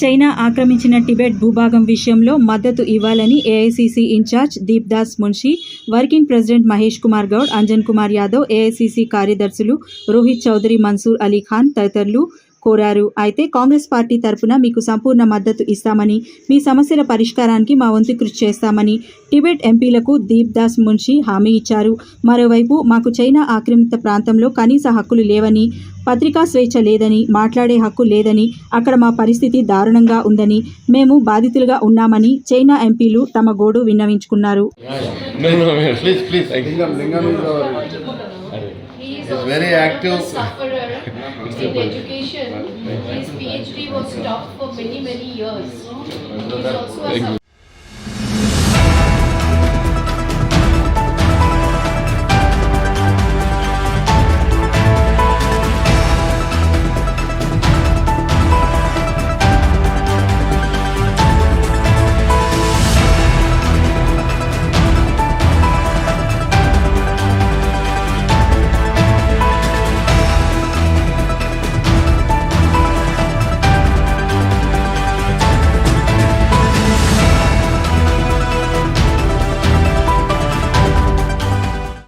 China ఆక్రమించిన Tibet భూభాగం విషయంలో మద్దతు ఇవ్వాలని AICC incharge Deepdas Munshi working president Mahesh Kumar Goud Anjan Kumar Yadav AICC కార్యదర్శులు రోహిత్ చౌదరి మన్సూర్ అలీ ఖాన్ తదితరులు కోరారు. అయితే కాంగ్రెస్ పార్టీ తరపున మీకు సంపూర్ణ మద్దతు ఇస్తామని మీ సమస్యల పరిష్కారానికి మా వంతు కృషి చేస్తామని టిబెట్ ఎంపీలకు దీప్ దాస్ మున్షి హామీ ఇచ్చారు. మరోవైపు మాకు చైనా ఆక్రమిత ప్రాంతంలో కనీస హక్కులు లేవని పత్రికా స్వేచ్ఛ లేదని మాట్లాడే హక్కు లేదని అక్కడ మా పరిస్థితి దారుణంగా ఉందని మేము బాధితులుగా ఉన్నామని చైనా ఎంపీలు తమ గోడు విన్నవించుకున్నారు.